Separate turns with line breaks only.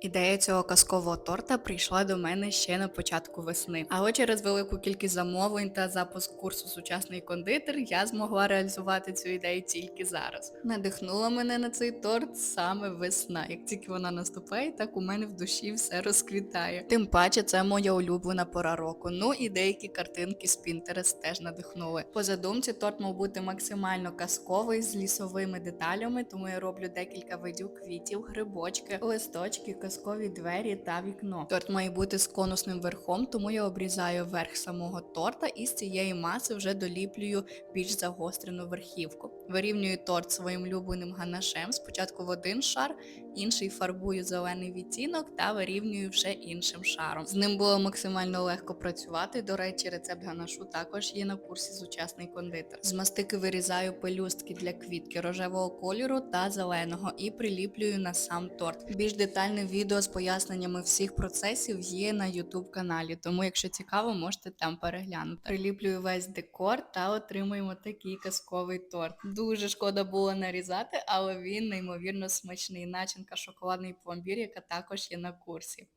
Ідея цього казкового торта прийшла до мене ще на початку весни. Але через велику кількість замовлень та запуск курсу сучасний кондитер я змогла реалізувати цю ідею тільки зараз. Надихнула мене на цей торт саме весна. Як тільки вона наступає, так у мене в душі все розквітає. Тим паче, це моя улюблена пора року. Ну і деякі картинки з Pinterest теж надихнули. По задумці торт мав бути максимально казковий з лісовими деталями, тому я роблю декілька видів квітів, грибочки, листочки, казкові двері та вікно. Торт має бути з конусним верхом, тому я обрізаю верх самого торта і з цієї маси вже доліплюю більш загострену верхівку. Вирівнюю торт своїм любленим ганашем. Спочатку в один шар, інший фарбую зелений відтінок та вирівнюю вже іншим шаром. З ним було максимально легко працювати. До речі, рецепт ганашу також є на курсі сучасний кондитер. З мастики вирізаю пелюстки для квітки рожевого кольору та зеленого і приліплюю на сам торт. Більш детальне відео з поясненнями всіх процесів є на YouTube каналі, тому якщо цікаво, можете там переглянути. Приліплюю весь декор та отримуємо такий казковий торт. Дуже шкода було нарізати, але він неймовірно смачний. Начинка шоколадний пломбір, яка також є на курсі.